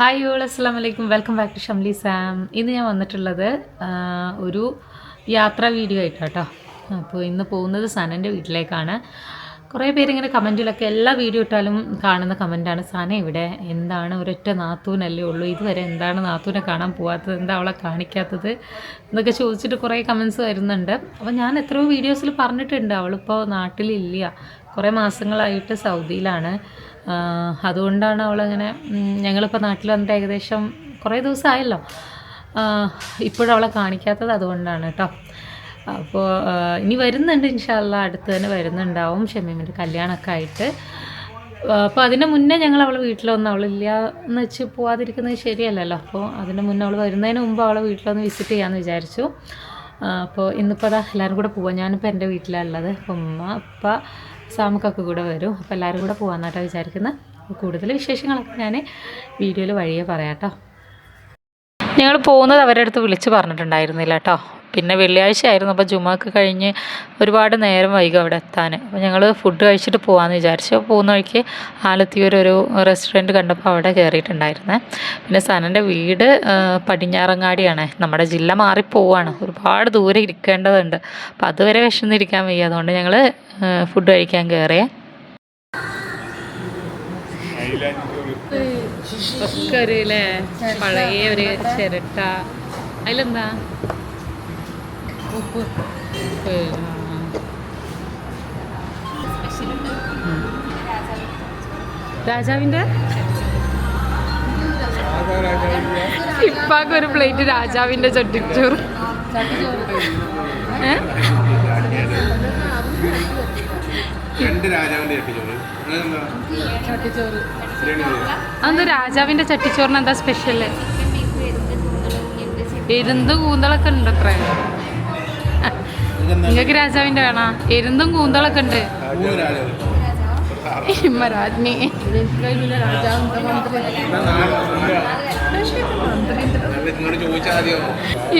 Hi y'all അസ്സാം വലൈക്കും welcome back to Shamli Sam ഇന്ന് ഞാൻ വന്നിട്ടുള്ളത് ഒരു യാത്രാ വീഡിയോ ആയിട്ടാട്ടോ. അപ്പോൾ ഇന്ന് പോകുന്നത് സനന്റെ വീട്ടിലേക്കാണ്. കുറേ പേരിങ്ങനെ കമന്റിലൊക്കെ എല്ലാ വീഡിയോ ഇട്ടാലും കാണുന്ന കമന്റാണ് സന ഇവിടെ എന്താണ്? ഒരൊറ്റ നാത്തൂനല്ലേ ഉള്ളൂ. ഇതുവരെ എന്താണ് നാത്തൂനെ കാണാൻ പോവാത്തത്? എന്താ അവളെ കാണിക്കാത്തത്? എന്നൊക്കെ ചോദിച്ചിട്ട് കുറേ കമൻസ് വരുന്നുണ്ട്. അപ്പോൾ ഞാൻ എത്രയോ വീഡിയോസിൽ പറഞ്ഞിട്ടുണ്ട്. അവളിപ്പോൾ നാട്ടിലില്ല. കുറേ മാസങ്ങളായിട്ട് സൗദിയിലാണ്. അതുകൊണ്ടാണ് അവളങ്ങനെ ഞങ്ങളിപ്പോൾ നാട്ടിൽ വന്നിട്ട് ഏകദേശം കുറേ ദിവസമായല്ലോ ഇപ്പോഴും അവളെ കാണിക്കാത്തത് അതുകൊണ്ടാണ് കേട്ടോ അപ്പോൾ ഇനി വരുന്നുണ്ട് ഇൻഷാല്ല അടുത്ത് തന്നെ വരുന്നുണ്ടാവും ഷമീമിന്റെ കല്യാണമൊക്കെ ആയിട്ട്. അപ്പോൾ അതിന് മുന്നേ ഞങ്ങൾ അവളെ വീട്ടിലൊന്നും അവളില്ല എന്ന് വെച്ച് പോവാതിരിക്കുന്നത് ശരിയല്ലല്ലോ. അപ്പോൾ അതിന് മുന്നേ അവൾ വരുന്നതിന് മുമ്പ് അവളെ വീട്ടിലൊന്ന് വിസിറ്റ് ചെയ്യാമെന്ന് വിചാരിച്ചു. അപ്പോൾ ഇന്നിപ്പോൾ അതാ എല്ലാവരും കൂടെ പോവാം. ഞാനിപ്പോൾ എന്റെ വീട്ടിലാണ് ഉള്ളത്. ഉമ്മ അപ്പ സാമുക്കൊക്കെ കൂടെ വരും. അപ്പോൾ എല്ലാവരും കൂടെ പോകാമെന്നാട്ടോ വിചാരിക്കുന്നത് കൂടുതൽ വിശേഷങ്ങളൊക്കെ ഞാൻ വീഡിയോയിൽ വഴിയേ പറയാം കേട്ടോ ഞങ്ങൾ പോകുന്നത് അവരുടെ അടുത്ത് വിളിച്ച് പറഞ്ഞിട്ടുണ്ടായിരുന്നില്ല കേട്ടോ പിന്നെ വെള്ളിയാഴ്ച ആയിരുന്നു അപ്പോൾ ജുമാക്ക് കഴിഞ്ഞ് ഒരുപാട് നേരം വൈകും അവിടെ എത്താൻ. അപ്പോൾ ഞങ്ങൾ ഫുഡ് കഴിച്ചിട്ട് പോകാമെന്ന് വിചാരിച്ചു. പോകുന്ന വഴിക്ക് ആലത്തിയൂർ ഒരു റെസ്റ്റോറന്റ് കണ്ടപ്പോൾ അവിടെ കയറിയിട്ടുണ്ടായിരുന്നേ പിന്നെ സനന്റെ വീട് പടിഞ്ഞാറങ്ങാടിയാണ്. നമ്മുടെ ജില്ല മാറിപ്പോവാണ് ഒരുപാട് ദൂരെ ഇരിക്കേണ്ടതുണ്ട്. അപ്പോൾ അതുവരെ വിശന്നിരിക്കാൻ വയ്യ. അതുകൊണ്ട് ഞങ്ങൾ ഫുഡ് കഴിക്കാൻ കയറിയേ ഒക്കെ ഒരു പഴയ ഒരു ചിരട്ട. അതിലെന്താ? ഉപ്പ്. രാജാവിന്റെ ഇപ്പാക്ക് ഒരു പ്ലേറ്റ് രാജാവിന്റെ ചട്ടിച്ചോറ്. അന്ന് രാജാവിന്റെ ചട്ടിച്ചോറിന് എന്താ സ്പെഷ്യൽ എരുന്ത് കൂന്തളൊക്കെ ഉണ്ട് അത്ര? നിങ്ങൾക്ക് രാജാവിന്റെ വേണോ. എരുന്തും കൂന്തളൊക്കെ ഉണ്ട്. രാജ്ഞി. രാജാവ്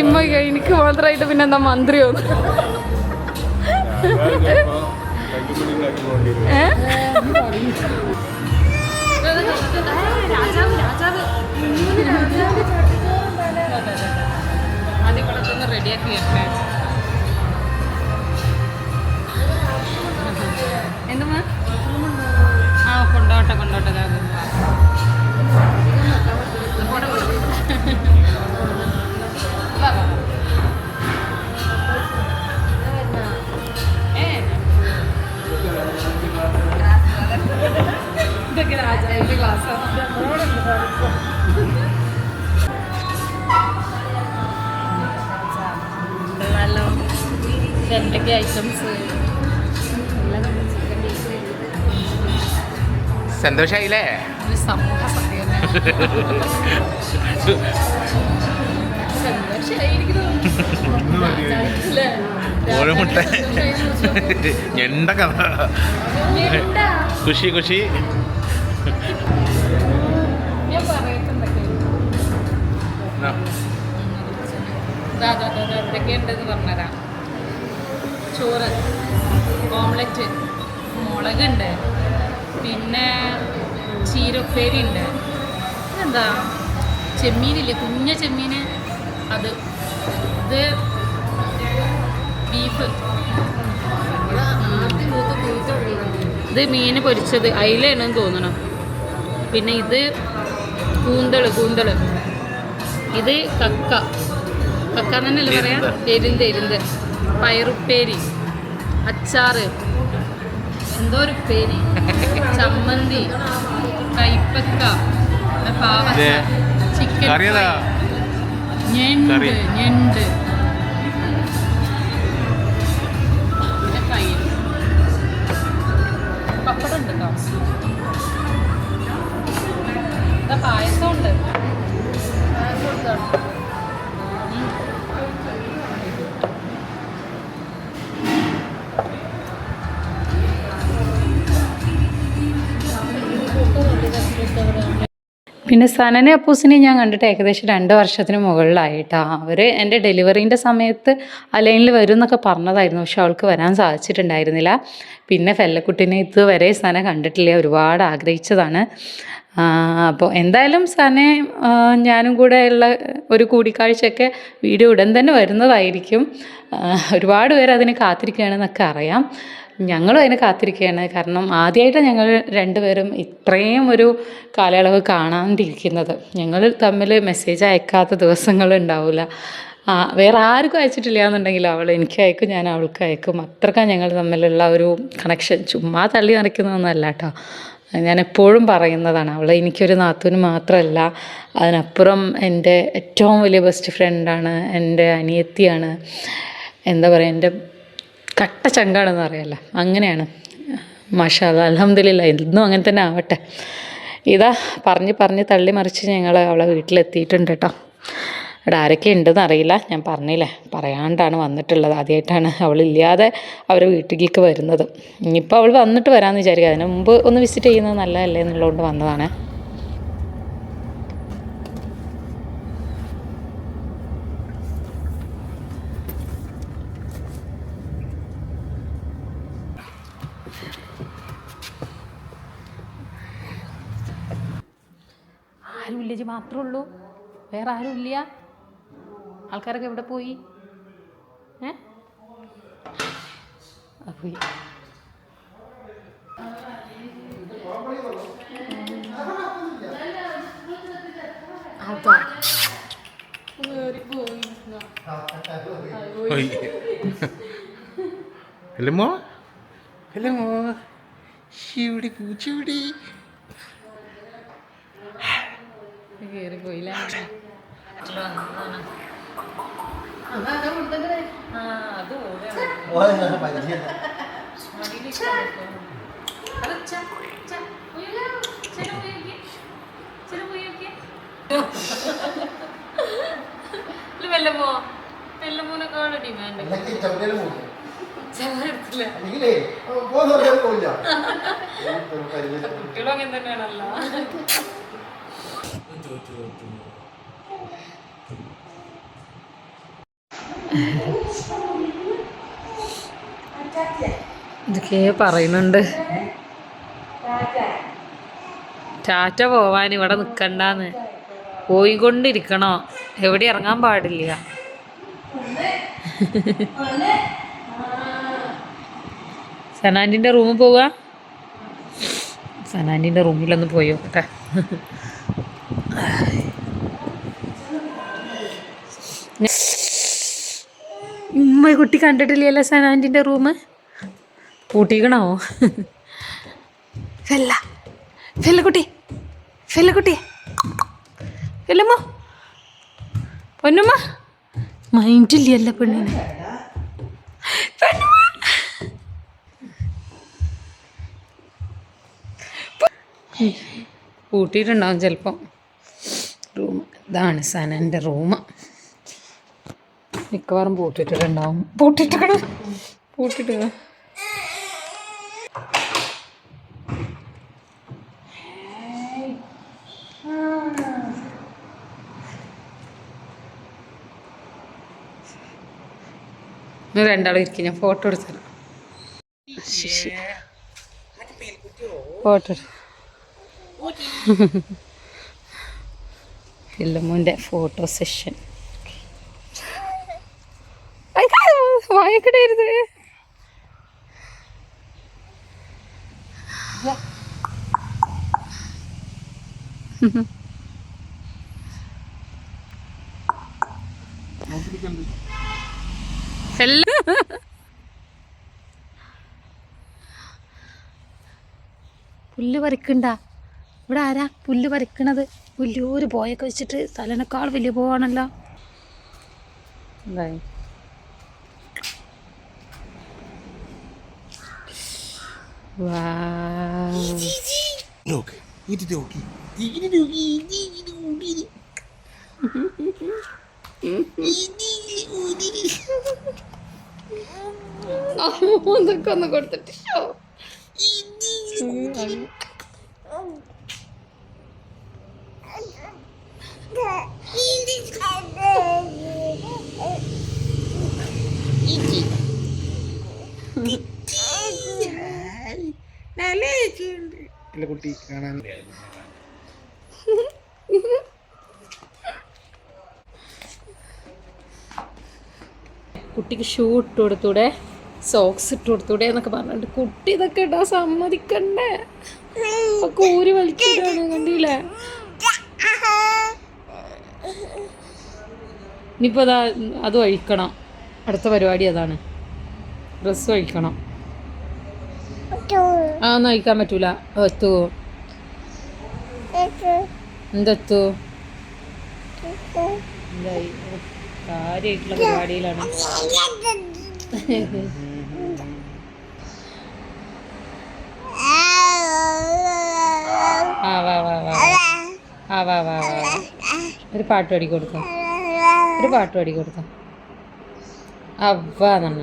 ഇമ്മ എനിക്ക് മാത്രമായിട്ട് പിന്നെ എന്താ മന്ത്രിയോ? ആദ്യം കൂടെ ഒന്ന് റെഡിയാക്കി എന്തുമാ? ആ കൊണ്ടോട്ടെ കൊണ്ടോട്ടെ സന്തോഷായില്ലേ? സത്യം കോഴിമുട്ട ഞണ്ട കഥ. ഖുഷി ഖുഷി എന്തൊക്കെയുണ്ടെന്ന് പറഞ്ഞുതരാം. ചോറ് ഓംലറ്റ് മുളകുണ്ട്. പിന്നെ ചീരപ്പേരി ഉണ്ട് എന്താ ചെമ്മീനില്ലേ? കുഞ്ഞ ചെമ്മീന്. അത്. ഇത് ബീഫ്. ഇത് മീൻ പൊരിച്ചത് അയിലാണ് തോന്നണം. പിന്നെ ഇത് കൂന്തൾ കൂന്തൾ. ഇത് കക്ക. കക്ക തന്നെയല്ലേ പറയാ? എരിന്ത്. എരിന്ത് പയറുപ്പേരി. അച്ചാറ്. എന്തോ ഒരു ഉപ്പേരി ചമ്മന്തി കൈപ്പക്ക ചിക്കൻ? ഞണ്ട്. ഞണ്ട്. പപ്പടം ഉണ്ട്? കേട്ടോ പായസം ഉണ്ട്. പിന്നെ സനനെ അപ്പൂസിനെ ഞാൻ കണ്ടിട്ട് ഏകദേശം രണ്ട് വർഷത്തിന് മുകളിലായിട്ടാ. അവർ എന്റെ ഡെലിവറിന്റെ സമയത്ത് അലൈനിൽ വരും എന്നൊക്കെ പറഞ്ഞതായിരുന്നു. പക്ഷെ അവൾക്ക് വരാൻ സാധിച്ചിട്ടുണ്ടായിരുന്നില്ല. പിന്നെ ഫെല്ലക്കുട്ടിനെ ഇതുവരെ സന കണ്ടിട്ടില്ല. ഒരുപാട് ആഗ്രഹിച്ചതാണ്. അപ്പോൾ എന്തായാലും സനെ ഞാനും കൂടെ ഉള്ള ഒരു കൂടിക്കാഴ്ചയൊക്കെ വീഡിയോ ഉടൻ തന്നെ വരുന്നതായിരിക്കും. ഒരുപാട് പേര് അതിന് കാത്തിരിക്കുകയാണെന്നൊക്കെ അറിയാം. ഞങ്ങളും അതിന് കാത്തിരിക്കുകയാണ്. കാരണം ആദ്യമായിട്ട് ഞങ്ങൾ രണ്ടുപേരും ഇത്രയും ഒരു കാലയളവ് കാണാണ്ടിരിക്കുന്നത്. ഞങ്ങൾ തമ്മിൽ മെസ്സേജ് അയക്കാത്ത ദിവസങ്ങൾ ഉണ്ടാവില്ല. വേറെ ആർക്കും അയച്ചിട്ടില്ല എന്നുണ്ടെങ്കിൽ അവൾ എനിക്ക് അയക്കും ഞാൻ അവൾക്ക് അയക്കും. അത്രക്കാണ് ഞങ്ങൾ തമ്മിലുള്ള ഒരു കണക്ഷൻ ചുമ്മാ തള്ളി നിറയ്ക്കുന്നതൊന്നല്ല കേട്ടോ. ഞാൻ എപ്പോഴും പറയുന്നതാണ് അവൾ എനിക്കൊരു നാത്തൂന് മാത്രമല്ല. അതിനപ്പുറം എന്റെ ഏറ്റവും വലിയ ബെസ്റ്റ് ഫ്രണ്ടാണ് എന്റെ അനിയത്തിയാണ്. എന്താ പറയുക എന്റെ കട്ട ചങ്കാണെന്ന് അറിയാമല്ലോ അങ്ങനെയാണ്. മാഷാ അലഹമ്മദില്ല ഇന്നും അങ്ങനെ തന്നെ ആവട്ടെ. ഇതാ പറഞ്ഞ് പറഞ്ഞ് തള്ളി മറിച്ച് ഞങ്ങൾ അവളെ വീട്ടിലെത്തിയിട്ടുണ്ട് കേട്ടോ. ഇവിടെ ആരൊക്കെ ഉണ്ടെന്ന് അറിയില്ല. ഞാൻ പറഞ്ഞില്ലേ പറയാണ്ടാണ് വന്നിട്ടുള്ളത്. ആദ്യമായിട്ടാണ് അവളില്ലാതെ അവരെ വീട്ടിലേക്ക് വരുന്നത്. ഇനിയിപ്പോൾ അവൾ വന്നിട്ട് വരാമെന്ന് വിചാരിക്കുക അതിന് മുമ്പ് ഒന്ന് വിസിറ്റ് ചെയ്യുന്നത് നല്ലതല്ലേ എന്നുള്ളതുകൊണ്ട് വന്നതാണ്. ആരുമില്ല ജി മാത്രമേ ഉള്ളൂ വേറെ ആരും ഇല്ല. ആൾക്കാരൊക്കെ എവിടെ പോയി? ഏ? ആ, പോയി. അതാ. ചൂടി പൂച്ചൂടി. കയറി പോയില്ല? ആ അത് വെല്ലമോ വെല്ലമോനെക്കാളും ഡിമാൻഡ് കുട്ടികളും അങ്ങനെ തന്നെയാണല്ലോ ഇതൊക്കെ പറയുന്നുണ്ട്. ടാറ്റ പോവാൻ ഇവിടെ നിൽക്കണ്ടെന്ന് പോയിക്കൊണ്ടിരിക്കണോ? എവിടെ ഇറങ്ങാൻ പാടില്ല. സനാന്റിന്റെ റൂമിൽ പോവുക സനാന്റിന്റെ റൂമിലൊന്ന് പോയി? നോക്കട്ടെ ഉമ്മ കുട്ടി കണ്ടിട്ടില്ലല്ലോ സനാന്റിന്റെ റൂം പൂട്ടിക്കണോ? ഫെല്ല. ഫെല്ലക്കുട്ടി ഫെല്ലക്കുട്ടി ഫെല്ലമ്മോ. പൊന്നുമ്മ. മൈൻഡില്ല പെണ്ണിന്. പൂട്ടിയിട്ടുണ്ടാവും ചിലപ്പം. റൂം ഇതാണ് സനന്റെ റൂം മിക്കവാറും പൂട്ടിട്ടിട്ടുണ്ടാവും. പൂട്ടിട്ടിക്കണം പൂട്ടിട്ട് രണ്ടാളും ഇരിക്കും. ഞാൻ ഫോട്ടോ എടുത്തരാം. ഫോട്ടോ ഫില്ലമ്മൂന്റെ ഫോട്ടോ സെഷൻ വായക്കടരുത് പുല്ല് പറിക്കണ്ട? ഇവിടെ ആരാ പുല്ല് പറിക്കണത് വലിയൊരു പോയൊക്കെ വെച്ചിട്ട് തലനേക്കാൾ വലിയ പോവാണല്ലോ എന്തായി ഇതൊക്കെ ഒന്ന് കൊടുത്തിട്ട് നല്ല ചേച്ചിയുണ്ട് ഇല്ല കുട്ടി കാണാൻ. കുട്ടിക്ക് ഷൂ ഇട്ട് കൊടുത്തൂടെ സോക്സ് ഇട്ട് കൊടുത്തൂടെ എന്നൊക്കെ പറഞ്ഞിട്ട് കുട്ടി ഇതൊക്കെ ഇടാൻ സമ്മതിക്കണ്ടേ? കൂരി വലിച്ചിട്ടാണ് കണ്ടില്ലേ? ഇനിയിപ്പോൾ അതാ അത് ഒഴിക്കണം. അടുത്ത പരിപാടി അതാണ്. ഡ്രസ്സ് ഒഴിക്കണം. ആ ഒന്നും ഒഴിക്കാൻ പറ്റൂല. എത്തു. എന്തെത്തു? പരിപാടിയിലാണ്. ആ. ഒരു പാട്ട് പാടി കൊടുക്കാം ഒരു പാട്ട് പാടി കൊടുക്കാം അവ്വാ നന്ന.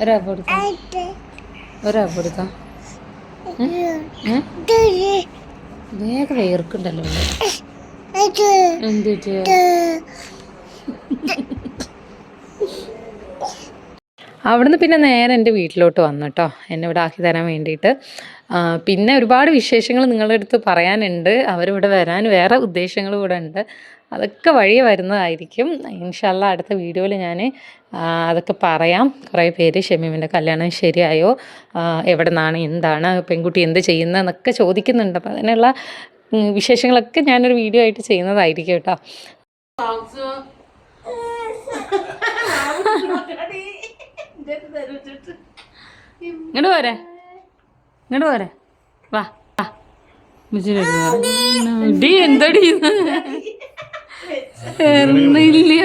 ഒരവ കൊടുക്കാം ഒരവ കൊടുക്കാം. വേഗം വേർക്കുണ്ടല്ലോ എന്ത് അവിടുന്ന് പിന്നെ നേരെ എന്റെ വീട്ടിലോട്ട് വന്നു കേട്ടോ. എന്നെ ഇവിടെ ആക്കി തരാൻ വേണ്ടിയിട്ട്. പിന്നെ ഒരുപാട് വിശേഷങ്ങൾ നിങ്ങളുടെ അടുത്ത് പറയാനുണ്ട്. അവരിവിടെ വരാൻ വേറെ ഉദ്ദേശങ്ങൾ കൂടെ ഉണ്ട്. അതൊക്കെ വഴി വരുന്നതായിരിക്കും. ഇൻഷല്ല അടുത്ത വീഡിയോയിൽ ഞാൻ അതൊക്കെ പറയാം. കുറേ പേര് ഷമീമിന്റെ കല്യാണം ശരിയായോ? എവിടെ നിന്നാണ് എന്താണ് പെൺകുട്ടി എന്ത് ചെയ്യുന്നതെന്നൊക്കെ ചോദിക്കുന്നുണ്ട്. അപ്പോൾ അതിനുള്ള വിശേഷങ്ങളൊക്കെ ഞാനൊരു വീഡിയോ ആയിട്ട് ചെയ്യുന്നതായിരിക്കും കേട്ടോ. ഇങ്ങോട്ട് പോരെ. ഇങ്ങോട്ട് പോരെ. വാ വാ. എന്തടി? എന്നില്ല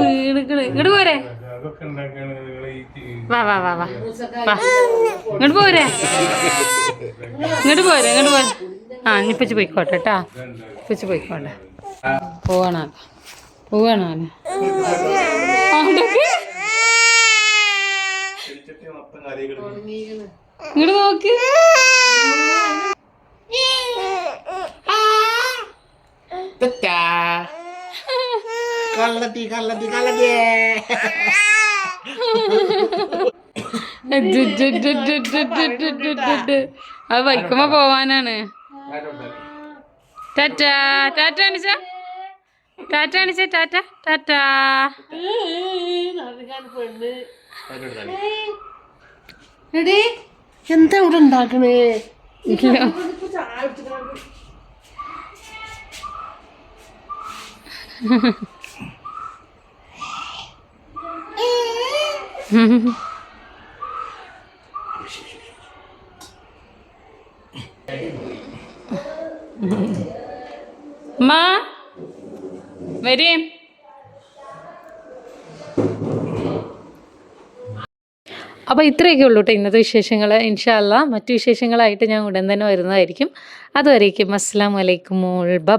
വീണുക്കൾ ഇങ്ങോട്ട് പോരെ. വാ. വാ വാ വാ വാ. ഇങ്ങോട്ട് പോരെ. ഇങ്ങോട്ട് പോരെ ഇങ്ങോട്ട് പോരെ. ആ ഇനിപ്പിച്ച് പോയിക്കോട്ടെ കേട്ടാ ഇപ്പിച്ച് പോയിക്കോട്ടെ. പോവാണോ. പോവാണോ ഇങ്ങോട്ട് നോക്ക്. തെറ്റാ കള്ളത്തി കള്ളത്തി കള്ളത്തിയേ അത് വൈക്കുമ്പോ പോവാനാണ്. ടാറ്റാ ടാറ്റ അണിച്ച ടാറ്റ അണിച്ച ടാറ്റ ടാറ്റ. എന്താ ഇവിടെ ഉണ്ടാക്കണേ? മാ വരീ. അപ്പോൾ ഇത്രയൊക്കെ ഉള്ളൂ കേട്ടോ ഇന്നത്തെ വിശേഷങ്ങൾ ഇൻഷാല്ല മറ്റു വിശേഷങ്ങളായിട്ട് ഞാൻ ഉടൻ തന്നെ വരുന്നതായിരിക്കും. അതുവരേക്കും അസ്സാം വലൈക്കും ബ